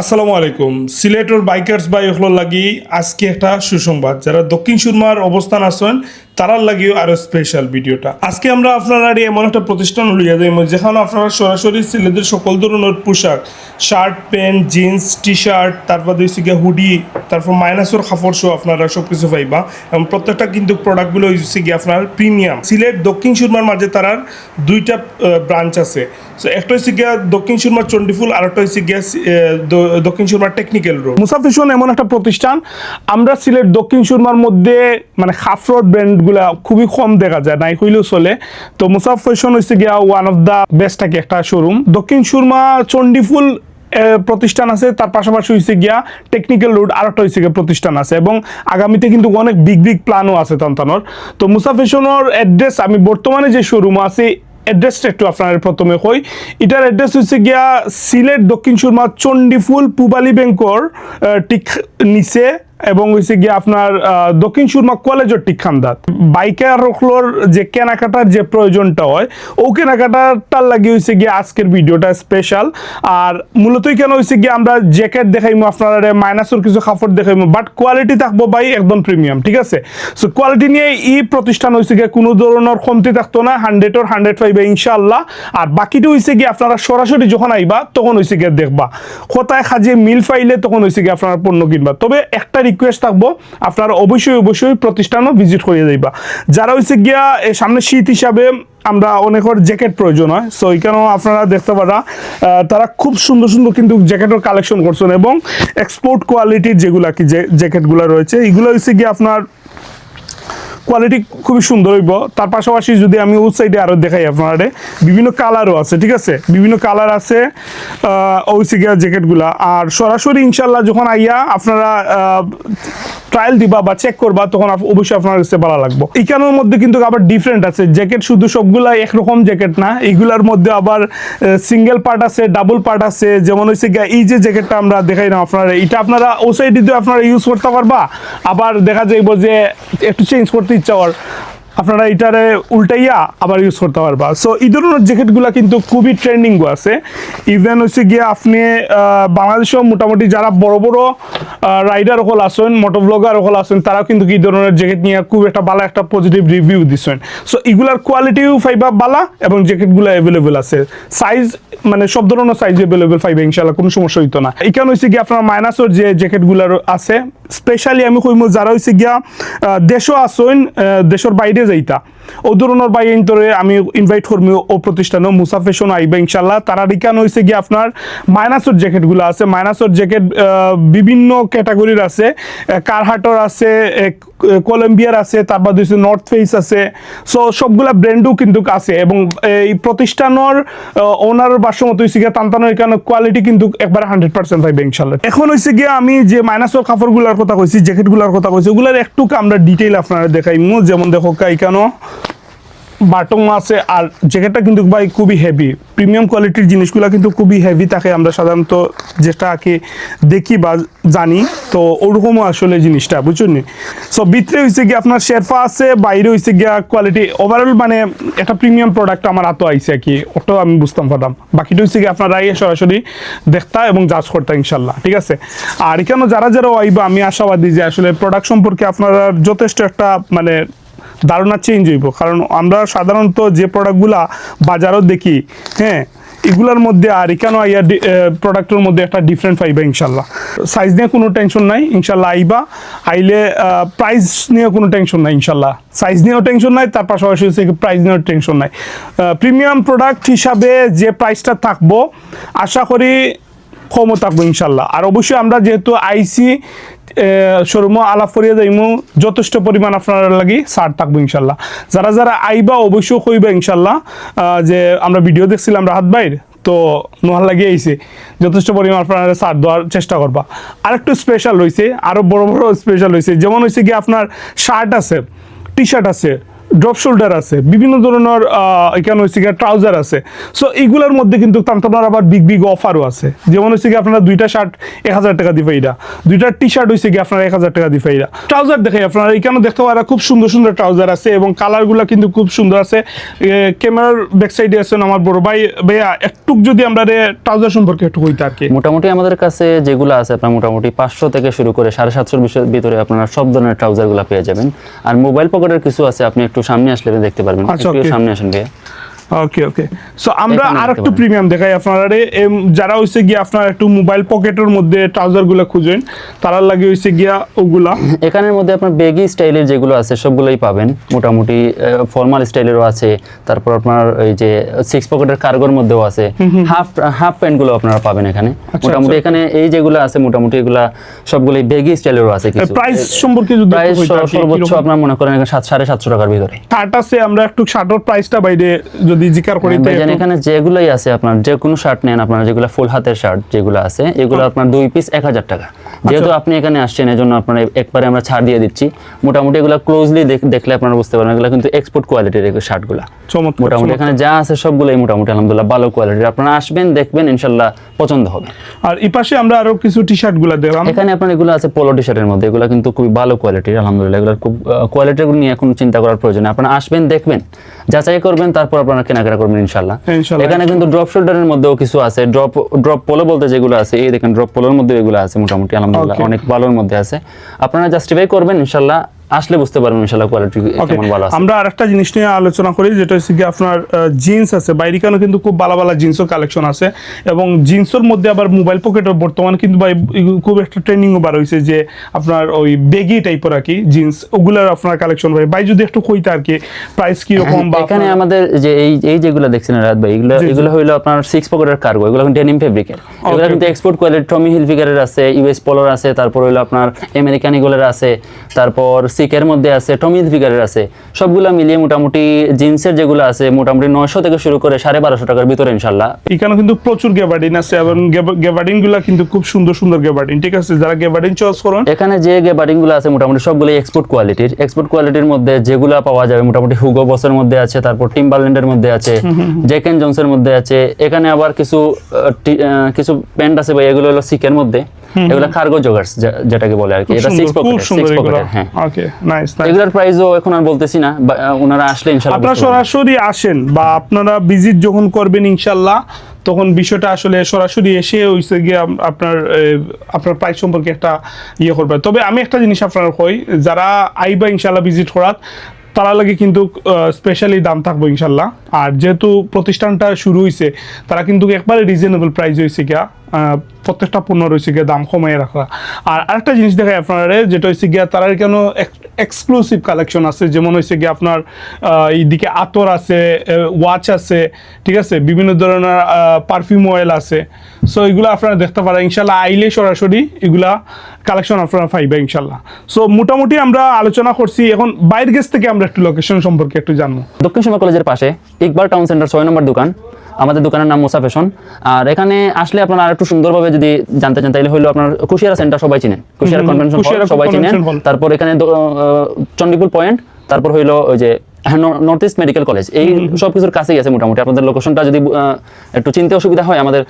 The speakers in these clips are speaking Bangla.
আসসালামু আলাইকুম। সিলেটর বাইকার্স বাই হলো লাগি, আজকে একটা সুসংবাদ। যারা দক্ষিণ সুরমার অবস্থান আছেন তারার লাগিও আরও স্পেশাল ভিডিওটা। আজকে আমরা আপনারা এমন একটা প্রতিষ্ঠান লইয়া যাই যেখানে আপনারা সরাসরি সিলেটের সকল ধরনের পোশাক shirt pant jeans T shirt তারপর হচ্ছে গিয়ে হুডি তারপর মাইনাসের কাপড় সহ আপনারা সব কিছু পাইবা এবং প্রত্যেকটা কিন্তু প্রোডাক্টগুলো হচ্ছে গিয়ে আপনার প্রিমিয়াম সিলেট দক্ষিণ সুরমার মাঝে তারার দুইটা ব্রাঞ্চ আছে। সো একটা হচ্ছে গিয়া দক্ষিণ সুরমার চণ্ডীফুল, আর একটা হচ্ছে গিয়া দক্ষিণ সুরমার টেকনিক্যাল রোড মুসাফিশন এমন একটা প্রতিষ্ঠান, আমরা সিলেট দক্ষিণ সুরমার মধ্যে মানে খাফরড ব্র্যান্ডগুলা খুবই কম দেখা যায়, নাই হইলেও চলে। তো মুসাফ ফ্যাশন হচ্ছে গিয়া ওয়ান অফ দ্য বেস্ট থাকে একটা শোরুম দক্ষিণ সুরমা চণ্ডীফুল প্রতিষ্ঠান আছে, তার পাশাপাশি হচ্ছে গিয়া টেকনিক্যাল রোড আর একটা হচ্ছে গিয়া প্রতিষ্ঠান আছে এবং আগামীতে কিন্তু অনেক বিগ বিগ প্ল্যানও আছে তন্তানোর। তো মুসাফিশনের অ্যাড্রেস আমি বর্তমানে যে শোরুম আছে অ্যাড্রেসটা একটু আপনার প্রথমে কই। এটার অ্যাড্রেস হচ্ছে গিয়া সিলেট দক্ষিণ সুরমা চণ্ডীফুল পুবালি ব্যাংকর ঠিক নিচে এবং হচ্ছে গিয়া আপনার দক্ষিণ সুরমা কলেজের ঠিক খান্দাত। বাইকার রকলোর যে কেনাকাটার যে প্রয়োজনটা হয়, ও কেনাকাটারটার লাগে হচ্ছে গিয়ে আজকের ভিডিওটা স্পেশাল আর মূলতই কেন হচ্ছে গিয়ে আমরা জ্যাকেট দেখাইমো আপনারা মাইনাসের কিছু কাপড় দেখাইমো বাট কোয়ালিটি থাকব ভাই একদম প্রিমিয়াম ঠিক আছে? সো কোয়ালিটি নিয়ে এই প্রতিষ্ঠান হয়েছে গিয়ে কোনো ধরনের কমতি থাকতো না হান্ড্রেডর হান্ড্রেড পাইবে ইনশাল্লাহ আর বাকিটা হয়েছে গিয়ে আপনারা সরাসরি যখন আইবা, তখন হয়েছে গিয়ে দেখবা। কোথায় খাজে মিল পাইলে তখন হয়েছে গিয়ে আপনারা পণ্য কিনবা। তবে একটা রিকোয়েস্ট থাকব, আপনারা অবশ্যই অবশ্যই প্রতিষ্ঠানও ভিজিট করিয়ে দিবা। যারা হয়েছে গিয়া সামনে শীত হিসাবে আমরা অনেকের জ্যাকেট প্রয়োজন হয় সো এখানেও আপনারা দেখতে পারা তারা খুব সুন্দর সুন্দর কিন্তু জ্যাকেটের কালেকশন করছেন এবং এক্সপোর্ট কোয়ালিটির যেগুলা কি জ্যাকেটগুলো রয়েছে, এগুলো হচ্ছে গিয়ে আপনার কোয়ালিটি খুবই সুন্দর হইব। তার পাশাপাশি যদি আমি ওই সাইডে আরও দেখাই আপনারা, বিভিন্ন কালারও আছে, ঠিক আছে? বিভিন্ন কালার আছে ওই সিগার জ্যাকেটগুলা আর সরাসরি ইনশাল্লাহ যখন আইয়া আপনারা ট্রায়াল দিবা বা চেক করবা, তখন অবশ্যই আপনার কাছে ভালো লাগবে। এখানের মধ্যে কিন্তু আবার ডিফারেন্ট আছে। জ্যাকেট শুধু সবগুলা একরকম জ্যাকেট না এইগুলার মধ্যে আবার সিঙ্গেল পার্ট আছে ডাবল পার্ট আছে। যেমন হচ্ছে এই যে জ্যাকেটটা আমরা দেখাই না আপনারা, এটা আপনারা ও আপনারা ইউজ করতে পারবা। আবার দেখা যাইব যে, একটু চেঞ্জ করতে ইচ্ছা হওয়ার। আপনারা এটারে উল্টাইয়া আবার ইউজ করতে পারবা। সো এই ধরনের জ্যাকেটগুলো কিন্তু খুবই ট্রেন্ডিং আছে। ইভেন হচ্ছে গিয়ে আপনি বাংলাদেশেও মোটামুটি যারা বড় বড় রাইডার হল আসেন মোটো ব্লগার হল আসেন তারাও কিন্তু এই ধরনের জ্যাকেট নিয়ে খুব একটা ভালো একটা পজিটিভ রিভিউ দিচ্ছেন সো এগুলার কোয়ালিটিও ফাইবা বালা এবং জ্যাকেটগুলো অ্যাভেলেবেল আছে। সাইজ মানে সব ধরনের সাইজ অ্যাভেলেবেল পাইবে ইনশাল্লাহ কোনো সমস্যা হইতো না। এখানে হচ্ছে গিয়ে আপনার মাইনাসের যে জ্যাকেটগুলো আছে স্পেশালি আমি কইম যারা হইছে গিয়া দেশ দেশও আসইন দেশের বাইরে যাইতা। ও ধরনের বাইরে ইন্তরে আমি ইনভাইট করব ও প্রতিষ্ঠানে মুসা ফ্যাশন আইবে ইনশাল্লাহ তারা রিকান হয়েছে গিয়ে আপনার মাইনাসের জ্যাকেটগুলো আছে। মাইনাসের জ্যাকেট বিভিন্ন ক্যাটাগরির আছে। কারহাটর আছে কলম্বিয়ার আছে, তারপর হচ্ছে নর্থ ফেস আছে। সো সবগুলা ব্র্যান্ডও কিন্তু আছে এবং এই প্রতিষ্ঠানের ওনার বাসমত হয়েছে গিয়ে তান্তানোর এখানে কোয়ালিটি কিন্তু একবারে হান্ড্রেড পার্সেন্ট পাইবে ইনশাল্লাহ এখন হয়েছে গিয়ে আমি যে মাইনাসের কাপড়গুলোর কথা কইছি জ্যাকেটগুলোর কথা কইছি, ওগুলার একটু আমরা ডিটেইল আপনারা দেখাই যেমন দেখো এখানেও বাটং আছে আর জ্যাকেটটা কিন্তু ভাই খুবই হেভি প্রিমিয়াম কোয়ালিটির জিনিসগুলো কিন্তু খুবই হেভি থাকে, আমরা সাধারণত যেটা কি দেখি বা জানি। তো ওরকমও আসলে জিনিসটা, বুঝছেন সো ভিতরে হয়েছে গিয়ে আপনার শেরফা আছে, বাইরে হয়েছে গিয়া কোয়ালিটি ওভারঅল মানে একটা প্রিমিয়াম প্রোডাক্ট আমার হাতে আইছে আর কি, ওটাও আমি বুঝতাম পারতাম বাকিটা হচ্ছে গিয়ে আপনারা সরাসরি দেখতা এবং জাজ করতা ইনশাল্লাহ, ঠিক আছে? আর এখানে যারা যারা আইবা আমি আশাবাদী যে আসলে প্রোডাক্ট সম্পর্কে আপনারা যথেষ্ট একটা মানে ধারণা চেঞ্জ হইব। কারণ আমরা সাধারণত যে প্রোডাক্টগুলা বাজারও দেখি হ্যাঁ এগুলার মধ্যে আর এখানেও আইয়া প্রোডাক্টের মধ্যে একটা ডিফারেন্ট পাইবা ইনশাল্লাহ। সাইজ নিয়ে কোনো টেনশন নাই, ইনশাল্লাহ আইবা। আইলে প্রাইস নিয়ে কোনো টেনশন নাই ইনশাল্লাহ। সাইজ নিয়েও টেনশন নাই, তার পাশাপাশি হচ্ছে প্রাইস নিয়েও টেনশন নাই। প্রিমিয়াম প্রোডাক্ট হিসাবে যে প্রাইসটা থাকব, আশা করি কমও থাকব ইনশাল্লাহ। আর অবশ্যই আমরা যেহেতু আইসি শোরুমও আলাপ করিয়া যাইমু যথেষ্ট পরিমাণ আপনার লাগি সার থাকব ইনশাল্লাহ। যারা যারা আইবা অবশ্যই কইবা ইনশাল্লাহ যে আমরা ভিডিও দেখছিলাম রাহাত ভাইয়ের, তো নোহার লাগিয়ে আইছে। যথেষ্ট পরিমাণ আপনার সার দেওয়ার চেষ্টা করবা। আরেকটু স্পেশাল রয়েছে আরও বড় বড় স্পেশাল রয়েছে যেমন হয়েছে কি আপনার শার্ট আছে টি শার্ট আছে। ড্রপ শোল্ডার আছে, বিভিন্ন ধরনের এখানে হচ্ছে গিয়ে ট্রাউজার আছে। সো এইগুলোর মধ্যে কিন্তু তান্তনার আবার বিগ বিগ অফারও আছে। যেমন হচ্ছে গিয়ে আপনারা দুইটা শার্ট এক হাজার টাকা এটা দুইটা টি শার্ট হচ্ছে গিয়ে আপনারা এক হাজার টাকা দিবে এটা ট্রাউজার দেখে আপনারা, এখানে দেখতে পারা খুব সুন্দর সুন্দর ট্রাউজার আছে এবং কালারগুলো কিন্তু খুব সুন্দর আছে। ক্যামেরার ব্যাক সাইডে আছেন আমার বড় ভাই। ভাইয়া একটু যদি আমরা ট্রাউজার সম্পর্কে একটু হইতে আর কি। মোটামুটি আমাদের কাছে যেগুলো আছে আপনার মোটামুটি পাঁচশো থেকে শুরু করে সাড়ে সাতশোর ভিতরে আপনারা সব ধরনের ট্রাউজারগুলা পেয়ে যাবেন। আর মোবাইল পকেটের কিছু আছে, আপনি একটু সামনে আসলে দেখতে পারবেন। আচ্ছা, একটু সামনে আসেন ভাইয়া। ওকে ওকে সো আমরা আর একটু প্রিমিয়াম দেখাই আপনারা যারা হইছে গিয়ে আপনার একটু মোবাইল পকেটের মধ্যে খুঁজেন তারা লাগে হইছে গিয়া ওগুলা। এখানের মধ্যে আপনার বেগি স্টাইলের যেগুলো আছে সবগুলোই পাবেন। মোটামুটি ফর্মাল স্টাইলেরও আছে। তারপর আপনার এই যে সিক্স পকেটের কার্গোর মধ্যেও আছে। হাফ হাফ প্যান্টগুলো আপনারা পাবেন এখানে। মোটামুটি এখানে এই যেগুলো আছে মোটামুটি এগুলা সবগুলোই বেগি স্টাইলেরও আছে কিছু। প্রাইস সম্পর্কে যদি প্রাইস সর্বোচ্চ? আপনার মনে করেন সাত সাড়ে সাতশো টাকার ভিতরে। শার্ট আছে আমরা একটু শার্টের প্রাইসটা বাইরে যদি জিকার করি তো এখানে যেগুলাই আছে আপনার যে কোনো শার্ট নেন আপনার যেগুলো ফুল হাতের শার্ট যেগুলো আছে এগুলো আপনার দুই পিস এক হাজার টাকা। যেহেতু আপনি এখানে আসছেন এজন্য আপনার একবারে আমরা ছাড় দিয়ে দিচ্ছি। মোটামুটি এগুলো ক্লোজলি দেখলে আপনারা বুঝতে পারবেন এগুলো কিন্তু এক্সপোর্ট কোয়ালিটির শার্টগুলো মোটামুটি এখানে যা আছে সবগুলোই মোটামুটি আলহামদুলিল্লাহ ভালো কোয়ালিটির আপনারা আসবেন দেখবেন ইনশাল্লাহ পছন্দ হবে। আর এই পাশে আমরা আরও কিছু টি শার্টগুলা দেখলাম এখানে আপনার এগুলো আছে পোলো টি শার্টের মধ্যে এগুলো কিন্তু খুবই ভালো কোয়ালিটির আলহামদুলিল্লাহ। এগুলো খুব কোয়ালিটির নিয়ে এখন চিন্তা করার প্রয়োজন নেই। আপনারা আসবেন দেখবেন। যাচাই করবেন তারপর আপনারা কেনাকাটা করবেন ইনশাল্লাহ। এখানে কিন্তু ড্রপ শোল্ডারের মধ্যেও কিছু আছে। ড্রপ ড্রপ পোলো বলতে যেগুলো আছে এই দেখেন ড্রপ পোলোর মধ্যে এগুলো আছে মোটামুটি আলহামদুলিল্লাহ অনেক ভালোর মধ্যে আছে। আপনারা জাস্টিফাই করবেন ইনশাল্লাহ আসলে বুঝতে পারবেন ইনশাল্লাহ কোয়ালিটি কেমন ভালো আছে। আমরা আরেকটা জিনিস নিয়ে আলোচনা করি যেটা হচ্ছে কি আপনার জিন্স আছে। বাইরে কেন কিন্তু খুব ভালো ভালো জিন্সের কালেকশন আছে। এবং জিন্সের মধ্যে আবার মোবাইল পকেটের বর্তমানে কিন্তু ভাই খুব একটা ট্রেন্ডিংও বার হয়েছে যে আপনার ওই বেগি টাইপের আর কি জিন্স ওগুলার আপনার কালেকশন ভাই। ভাই যদি একটু কইতে আর কি প্রাইস কি রকম বা এখানে আমাদের যে এই এই যেগুলো দেখছেন রাত ভাই এগুলো। এগুলো হইল আপনার সিক্স পকেটের কার্গো এগুলো কিন্তু ডেনিম ফেব্রিকের এগুলো. কিন্তু এক্সপোর্ট কোয়ালিটি টমি হিলফিগারের আছে ইউএস পোলোর আছে তারপর হইল আপনার আমেরিকান ইগলের আছে তারপর সিকের মধ্যে আছে টমি হিলফিগারের আছে সবগুলো মিলিয়ে মোটামুটি জিন্সের যেগুলো আছে মোটামুটি নয়শো থেকে শুরু করে সাড়ে বারোশো টাকার ভিতরে ইনশাল্লাহ এখানে কিন্তু প্রচুর গেবার্ডিন আছে এবং গেবার্ডিনগুলা কিন্তু খুব সুন্দর সুন্দর গেবার্ডিন ঠিক আছে? যারা গেবার্ডিন চয়েস করেন এখানে যে বাটিংগুলো আছে মোটামুটি সবগুলো এক্সপোর্ট কোয়ালিটির এক্সপোর্ট কোয়ালিটির মধ্যে যেগুলো পাওয়া যাবে মোটামুটি হুগো বসের মধ্যে আছে তারপর টিম্বারল্যান্ডের মধ্যে আছে জ্যাক এন্ড জনসের মধ্যে আছে এখানে আবার কিছু কিছু প্যান্ট আছে ভাই এগুলো হলো সিকের মধ্যে। এগুলো কার্গো জগার্স যেটাকে বলে আর কি। এটা সিক্স পকেট সিক্স পকেটের হ্যাঁ। ওকে নাইস নাইস এগুলোর প্রাইসও এখন আর বলতেছি না ওনারা আসলে ইনশাল্লাহ আপনারা সরাসরি আসেন বা আপনারা ভিজিট যখন করবেন ইনশাল্লাহ তখন বিষয়টা আসলে সরাসরি এসে হইছে গিয়ে আপনার আপনার প্রাইস সম্পর্কে একটা ইয়ে করবে। তবে আমি একটা জিনিস আপনার কই যারা আইবা ইনশাআল্লাহ ভিজিট করাত তারা লাগে কিন্তু স্পেশালি দাম থাকব ইনশাল্লাহ। আর যেহেতু প্রতিষ্ঠানটা শুরু হয়েছে তারা কিন্তু একবারে রিজনেবল প্রাইস হয়েছে গিয়া প্রত্যেকটা পণ্য রয়েছে গিয়া দাম কমাই রাখা। আর আরেকটা জিনিস দেখায় আপনারা, যেটা হচ্ছে গিয়া তারা কেন এক্সক্লুসিভ কালেকশন আছে, যেমন হচ্ছে গিয়ে আপনার এইদিকে আতর আছে ওয়াচ আছে, ঠিক আছে? বিভিন্ন ধরনের পারফিউম অয়েল আছে। সো এগুলো আপনারা দেখতে পারেন। ইনশাল্লাহ আইলে সরাসরি এগুলা কালেকশন আপনারা পাইবে ইনশাল্লাহ সো মোটামুটি আমরা আলোচনা করছি। এখন বাইরের গেছ থেকে আমরা একটু লোকেশন সম্পর্কে একটু জানব। দক্ষিণ সীমা কলেজের পাশে ইকবাল টাউন সেন্টার ছয় নম্বর দোকান। আমাদের দোকানের নাম মুসা ফ্যাশন। আর এখানে আসলে আপনারা আরেকটু সুন্দরভাবে যদি জানতে চান তাহলে হইল আপনার কুশিয়ারা সেন্টার সবাই চিনেন। কুশিয়ারা কনভেনশন হল সবাই চিনেন। তারপর এখানে চণ্ডীপুর পয়েন্ট তারপর হইল ওই যে নর্থ ইস্ট মেডিকেল কলেজ এই সব কিছুর কাছেই আছে মোটামুটি। আপনাদের লোকেশনটা যদি একটু চিনতে অসুবিধা হয় আমাদের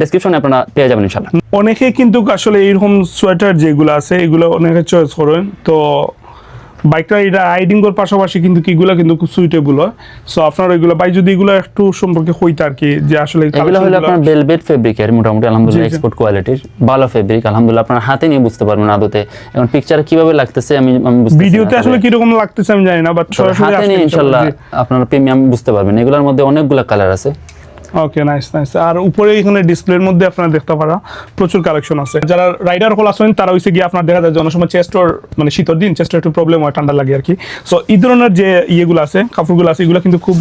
ডেসক্রিপশনে আপনারা পেয়ে যাবেন ইনশাল্লাহ অনেকে কিন্তু আসলে এইরকম সোয়েটার যেগুলো আছে এগুলো অনেকে চয়েস করেন। তো বাইকটা এটা রাইডিং এর পাশাপাশি কিন্তু কিগুলো কিন্তু খুব সুইটেবল হয়। সো আপনার এগুলো বাই যদি এগুলো একটু সম্পর্কে হইতে আর কি যে আসলে এগুলো হলো আপনার বেলভেট ফেব্রিকের মোটামুটি আলহামদুলিল্লাহ। এক্সপোর্ট কোয়ালিটির ভালো ফেব্রিক আলহামদুলিল্লাহ আপনার হাতে নিয়ে বুঝতে পারবেন আদতে। এখন পিকচারে কীভাবে লাগতেছে আমি আমি বুঝতে ভিডিওতে আসলে কীরকম লাগতেছে আমি জানি না বাট সরাসরি হাতে নিয়ে ইনশাল্লাহ আপনারা প্রিমিয়াম বুঝতে পারবেন। এগুলোর মধ্যে অনেকগুলো কালার আছে। ওকে নাইস নাইস আর উপরে এখানে ডিসপ্লের মধ্যে আপনারা দেখতে পারা প্রচুর কালেকশন আছে। যারা রাইডার হল আছেন, তারা হইছে গিয়ে আপনার দেখা যায় যে অনেক সময় চেস্টর মানে শীতের দিন চেস্টের একটু প্রবলেম হয়, ঠান্ডা লাগে আর কি। সো এই ধরনের যে ইয়েগুলো আছে, কাপড়গুলো আছে, এগুলো কিন্তু খুব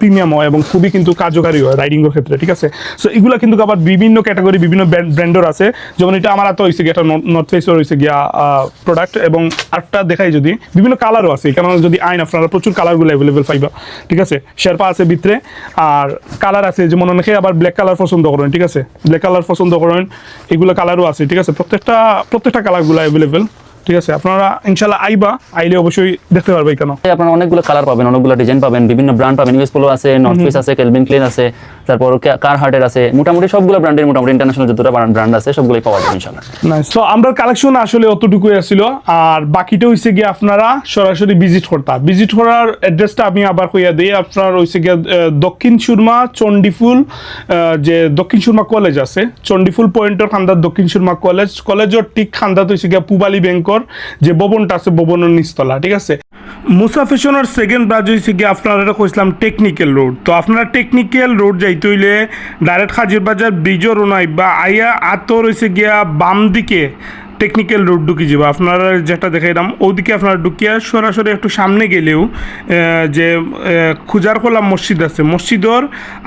প্রিমিয়াম হয় এবং খুবই কিন্তু কার্যকারী হয় রাইডিং এর ক্ষেত্রে, ঠিক আছে? সো এগুলো কিন্তু আবার বিভিন্ন ক্যাটাগরি বিভিন্ন ব্র্যান্ডের আছে। যেমন এটা আমার তো হয়েছে গিয়ে একটা নর্থ ফেসের হয়েছে গিয়া প্রোডাক্ট এবং আরেকটা দেখাই যদি, বিভিন্ন কালারও আছে। কারণ যদি আইন, আপনারা প্রচুর কালারগুলো অ্যাভেলেবেল পাইবা, ঠিক আছে? শেরপা আছে ভিতরে, আর কালার আছে যেমন অনেকে আবার ব্ল্যাক কালার পছন্দ করেন, ঠিক আছে? ব্ল্যাক কালার পছন্দ করেন, এগুলো কালারও আছে, ঠিক আছে? প্রত্যেকটা প্রত্যেকটা কালারগুলো অ্যাভেলেবেল ঠিক আছে আপনারা ইনশাল্লাহ আইবা আইলে অবশ্যই দেখতে পারবে কেন? আপনারা অনেকগুলো কালার পাবেন অনেকগুলো ডিজাইন পাবেন বিভিন্ন ব্র্যান্ড পাবেন ইউএস পোলো আছে নর্থ ফেস আছে কেলভিন ক্লিন আছে তারপর কার হার্টের আছে মোটামুটি সবগুলো ব্র্যান্ডের মোটামুটি ইন্টারন্যাশনাল যতটা ব্র্যান্ড আছে সবগুলোই পাওয়া যাবে ইনশাল্লাহ তো আমরা কালেকশন আসলে অতটুকুই আছিল আর বাকিটা হইছে গিয়ে আপনারা সরাসরি ভিজিট করতা। ভিজিট করার অ্যাড্রেসটা আমি আবার কইয়া দিই আপনার হইছে গিয়ে দক্ষিণ সুরমা চণ্ডীফুল আহ, যে দক্ষিণ সুরমা কলেজ আছে চণ্ডীফুল পয়েন্টের খান্দার দক্ষিণ সুরমা কলেজ কলেজের ঠিক খান্দাত হইছে গিয়ে পুবালি ব্যাংকর যে ভবনটা আছে, ভবনের নিচতলা, ঠিক আছে? মুসা ফ্যাশনের সেকেন্ড ব্রাঞ্চ হয়েছে গিয়ে আপনারা কইছিলাম টেকনিক্যাল রোড তো আপনারা টেকনিক্যাল রোড যাইতে হইলে ডাইরেক্ট হাজির বাজার ব্রিজও রোনাই বা আইয়া আতর হয়েছে গিয়া বাম দিকে টেকনিক্যাল রোড ঢুকি যাব আপনারা যেটা দেখাইলাম ওদিকে আপনারা ঢুকিয়া সরাসরি একটু সামনে গেলেও যে খুজার খোলা মসজিদ আছে, মসজিদর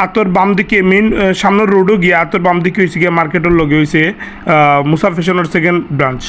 আতর বাম দিকে মেন সামনের রোডও গিয়া আতর বাম দিকে হয়েছে গিয়া মার্কেটের লগে হয়েছে মুসা ফ্যাশনের সেকেন্ড ব্রাঞ্চ